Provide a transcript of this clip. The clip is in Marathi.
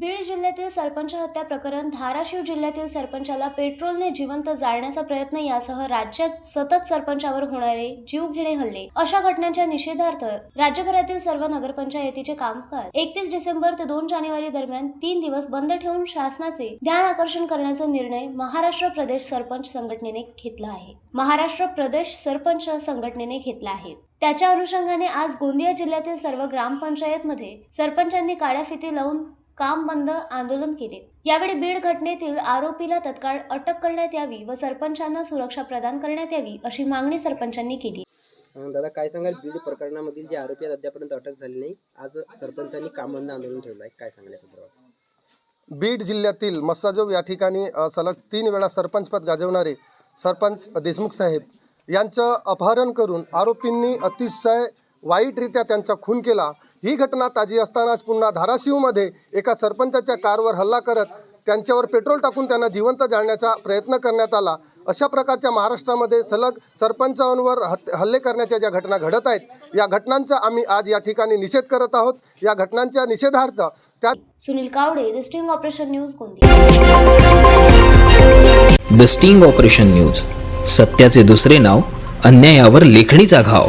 बीड जिल्ह्यातील सरपंच हत्या प्रकरण धाराशिव जिल्ह्यातील सरपंचाला पेट्रोलने जिवंत जाळण्याचा प्रयत्न यासह राज्यात सतत सरपंचावर होणारे जीवघेणे हल्ले. अशा घटनांच्या निषेधार्थ राज्यभरातील सर्व नगरपंचायतीचे कामकाज एकतीस डिसेंबर ते दोन जानेवारी दरम्यान तीन दिवस बंद ठेवून शासनाचे ध्यान आकर्षण करण्याचा निर्णय महाराष्ट्र प्रदेश सरपंच संघटनेने घेतला आहे. महाराष्ट्र प्रदेश सरपंच संघटनेने घेतला आहे. त्याच्या अनुषंगाने आज गोंदिया जिल्ह्यातील सर्व ग्रामपंचायतमध्ये सरपंचांनी काळ्या फिती लावून काम बंद आंदोलन केले. यावेळी बीड घटनेतील आरोपीला तत्काळ अटक करण्यात यावी व सरपंचांना सुरक्षा प्रदान करण्यात यावी अशी मागणी सरपंचांनी केली. दादा काय सांगाल? बीड प्रकरणामधील जे आरोपी आहेत अद्यापर्यंत अटक झाली नाही. आज सरपंचांनी काम बंद आंदोलन ठेवलं आहे. काय सांगाल संदर्भात बीड जिल्ह्यातील मस्साजोग या ठिकाणी सलग तीन वेळा सरपंचपद गाजवणारे सरपंच देशमुख साहेब यांचं अपहरण करून आरोपींनी अतिशय वाईटरित्या त्यांचा खून केला. ही घटना ताजी असतानाच पुन्हा धाराशिवमध्ये एका सरपंचाच्या कारवर हल्ला करत त्यांच्यावर पेट्रोल टाकून त्यांना जिवंत जाळण्याचा प्रयत्न करण्यात आला. अशा प्रकारच्या महाराष्ट्रामध्ये सलग सरपंचांवर हत हल्ले करण्याच्या ज्या घटना घडत आहेत या घटनांचा आम्ही आज या ठिकाणी निषेध करत आहोत. या घटनांच्या निषेधार्थ त्या Sunil Kawade the sting operation news Gondia the sting operation news सत्याचे दुसरे नाव अन्यायावर लेखणीचा घाव.